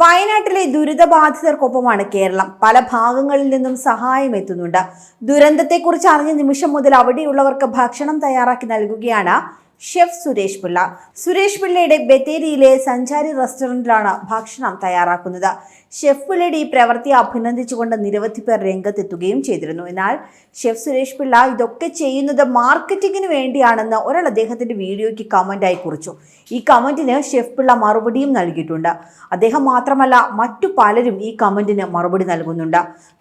വയനാട്ടിലെ ദുരിതബാധിതർക്കൊപ്പമാണ് കേരളം. പല ഭാഗങ്ങളിൽ നിന്നും സഹായം എത്തുന്നുണ്ട്. ദുരന്തത്തെക്കുറിച്ച് അറിഞ്ഞ നിമിഷം മുതൽ അവിടെയുള്ളവർക്ക് ഭക്ഷണം തയ്യാറാക്കി നൽകുകയാണ് ഷെഫ് സുരേഷ് പിള്ള. സുരേഷ് പിള്ളയുടെ ബത്തേരിയിലെ സഞ്ചാരി റെസ്റ്റോറന്റിലാണ് ഭക്ഷണം തയ്യാറാക്കുന്നത്. ഷെഫ് പിള്ളയുടെ ഈ പ്രവൃത്തി അഭിനന്ദിച്ചുകൊണ്ട് നിരവധി പേർ രംഗത്തെത്തുകയും ചെയ്തിരുന്നു. എന്നാൽ ഷെഫ് സുരേഷ് പിള്ള ഇതൊക്കെ ചെയ്യുന്നത് മാർക്കറ്റിങ്ങിന് വേണ്ടിയാണെന്ന് ഒരാൾ അദ്ദേഹത്തിന്റെ വീഡിയോയ്ക്ക് കമന്റായി കുറിച്ചു. ഈ കമന്റിന് ഷെഫ് പിള്ള മറുപടിയും നൽകിയിട്ടുണ്ട്. അദ്ദേഹം മാത്രമല്ല മറ്റു പലരും ഈ കമന്റിന് മറുപടി നൽകുന്നുണ്ട്.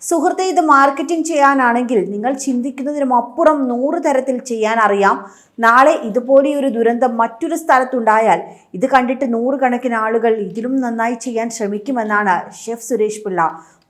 സുഹൃത്തെ ഇത് മാർക്കറ്റിംഗ് ചെയ്യാനാണെങ്കിൽ നിങ്ങൾ ചിന്തിക്കുന്നതിനും അപ്പുറം നൂറ് തരത്തിൽ ചെയ്യാൻ അറിയാം. നാളെ ഇതുപോലെയൊരു ദുരന്തം മറ്റൊരു സ്ഥലത്തുണ്ടായാൽ ഇത് കണ്ടിട്ട് നൂറുകണക്കിന് ആളുകൾ ഇതിലും നന്നായി ചെയ്യാൻ ശ്രമിക്കുമെന്നാണ് ഷെഫ് സുരേഷ് പിള്ള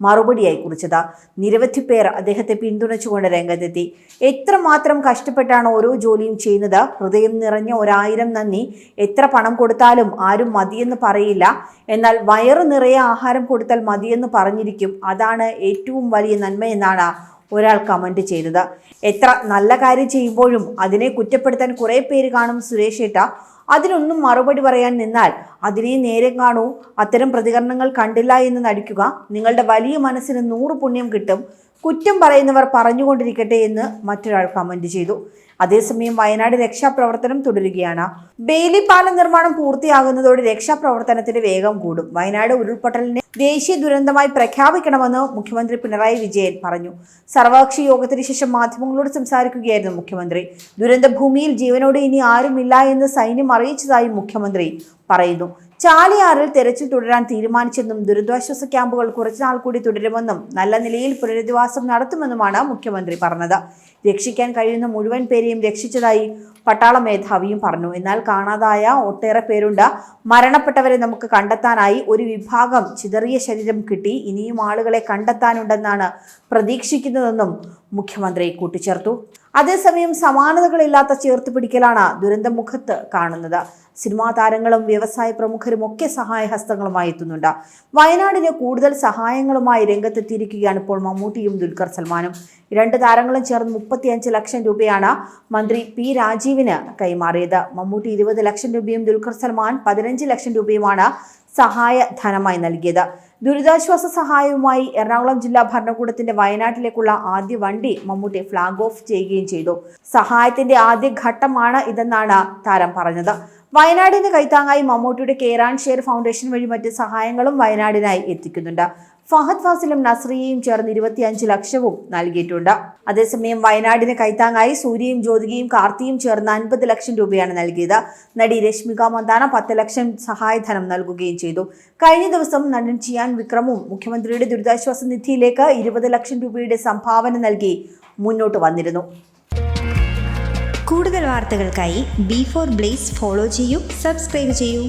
മറുപടിയായി കുറിച്ചത്. നിരവധി പേർ അദ്ദേഹത്തെ പിന്തുണച്ചുകൊണ്ട് രംഗത്തെത്തി. എത്രമാത്രം കഷ്ടപ്പെട്ടാണ് ഓരോ ജോലിയും ചെയ്യുന്നത്? ഹൃദയം നിറഞ്ഞ ഒരായിരം നന്ദി. എത്ര പണം കൊടുത്താലും ആരും മതിയെന്ന് പറയില്ല. എന്നാൽ വയറ് നിറയെ ആഹാരം കൊടുത്താൽ മതിയെന്ന് പറഞ്ഞിരിക്കും. അതാണ് ഏറ്റവും വലിയ നന്മയെന്നാണ് ഒരാൾ കമന്റ് ചെയ്തത്. എത്ര നല്ല കാര്യം ചെയ്യുമ്പോഴും അതിനെ കുറ്റപ്പെടുത്താൻ കുറേ പേര് കാണും സുരേഷ് ഏട്ട. അതിനൊന്നും മറുപടി പറയാൻ നിന്നാൽ അതിനെ നേരെ കാണൂ. അത്തരം പ്രതികരണങ്ങൾ കണ്ടില്ല എന്ന് നടിക്കുക. നിങ്ങളുടെ വലിയ മനസ്സിന് നൂറ് പുണ്യം കിട്ടും. കുറ്റം പറയുന്നവർ പറഞ്ഞുകൊണ്ടിരിക്കട്ടെ എന്ന് മറ്റൊരാൾ കമന്റ് ചെയ്തു. അതേസമയം വയനാട് രക്ഷാപ്രവർത്തനം തുടരുകയാണ്. ബെയിലി പാലം നിർമ്മാണം പൂർത്തിയാകുന്നതോടെ രക്ഷാപ്രവർത്തനത്തിന്റെ വേഗം കൂടും. വയനാട് ഉരുൾപൊട്ടലിനെ ദേശീയ ദുരന്തമായി പ്രഖ്യാപിക്കണമെന്ന് മുഖ്യമന്ത്രി പിണറായി വിജയൻ പറഞ്ഞു. സർവകക്ഷി യോഗത്തിന് ശേഷം മാധ്യമങ്ങളോട് സംസാരിക്കുകയായിരുന്നു മുഖ്യമന്ത്രി. ദുരന്തഭൂമിയിൽ ജീവനോട് ഇനി ആരുമില്ല എന്ന് സൈന്യം അറിയിച്ചതായി മുഖ്യമന്ത്രി പറയുന്നു. ചാലിയാറിൽ തെരച്ചിൽ തുടരാൻ തീരുമാനിച്ചെന്നും ദുരിതാശ്വാസ ക്യാമ്പുകൾ കുറച്ചുനാൾ കൂടി തുടരുമെന്നും നല്ല നിലയിൽ പുനരധിവാസം നടത്തുമെന്നുമാണ് മുഖ്യമന്ത്രി പറഞ്ഞത്. രക്ഷിക്കാൻ കഴിയുന്ന മുഴുവൻ പേരെയും രക്ഷിച്ചതായി പട്ടാള മേധാവിയും പറഞ്ഞു. എന്നാൽ കാണാതായ ഒട്ടേറെ പേരുണ്ട്. മരണപ്പെട്ടവരെ നമുക്ക് കണ്ടെത്താനായി ഒരു വിഭാഗം ചിതറിയ ശരീരം കിട്ടി. ഇനിയും ആളുകളെ കണ്ടെത്താനുണ്ടെന്നാണ് പ്രതീക്ഷിക്കുന്നതെന്നും മുഖ്യമന്ത്രി കൂട്ടിച്ചേർത്തു. അതേസമയം സമാനതകളില്ലാത്ത ചേർത്ത് പിടിക്കലാണ് ദുരന്തമുഖത്ത് കാണുന്നത്. സിനിമാ താരങ്ങളും വ്യവസായ പ്രമുഖരും ഒക്കെ സഹായഹസ്തങ്ങളുമായി എത്തുന്നുണ്ട്. വയനാടിന് കൂടുതൽ സഹായങ്ങളുമായി രംഗത്തെത്തിയിരിക്കുകയാണ് ഇപ്പോൾ മമ്മൂട്ടിയും ദുൽഖർ സൽമാനും. രണ്ട് താരങ്ങളും ചേർന്ന് മുപ്പത്തിയഞ്ച് ലക്ഷം രൂപയാണ് മന്ത്രി പി രാജീവിന് കൈമാറിയത്. മമ്മൂട്ടി ഇരുപത് ലക്ഷം രൂപയും ദുൽഖർ സൽമാൻ പതിനഞ്ച് ലക്ഷം രൂപയുമാണ് സഹായ ധനമായി നൽകിയത്. ദുരിതാശ്വാസ സഹായവുമായി എറണാകുളം ജില്ലാ ഭരണകൂടത്തിന്റെ വയനാട്ടിലേക്കുള്ള ആദ്യ വണ്ടി മമ്മൂട്ടി ഫ്ളാഗ് ഓഫ് ചെയ്യുകയും ചെയ്തു. സഹായത്തിന്റെ ആദ്യ ഘട്ടമാണ് ഇതെന്നാണ് താരം പറഞ്ഞത്. വയനാടിന് കൈത്താങ്ങായി മമ്മൂട്ടിയുടെ കേരാൻ ഷെയർ ഫൗണ്ടേഷൻ വഴി മറ്റ് സഹായങ്ങളും വയനാടിനായി എത്തിക്കുന്നുണ്ട്. ഫഹദ് ഫാസിലും നസ്രിയയും ചേർന്ന് ഇരുപത്തിയഞ്ച് ലക്ഷവും നൽകിയിട്ടുണ്ട്. അതേസമയം വയനാടിന് കൈത്താങ്ങായി സൂര്യയും ജ്യോതികയും കാർത്തിയും ചേർന്ന് അൻപത് ലക്ഷം രൂപയാണ് നൽകിയത്. നടി രശ്മിക മന്ദാന പത്ത് ലക്ഷം സഹായധനം നൽകുകയും ചെയ്തു. കഴിഞ്ഞ ദിവസം നടൻ ചിയാൻ വിക്രമും മുഖ്യമന്ത്രിയുടെ ദുരിതാശ്വാസ നിധിയിലേക്ക് ഇരുപത് ലക്ഷം രൂപയുടെ സംഭാവന നൽകി മുന്നോട്ട് വന്നിരുന്നു. കൂടുതൽ വാർത്തകൾക്കായി ബി ഫോർ ബ്ലേസ് ഫോളോ ചെയ്യൂ സബ്സ്ക്രൈബ് ചെയ്യൂ.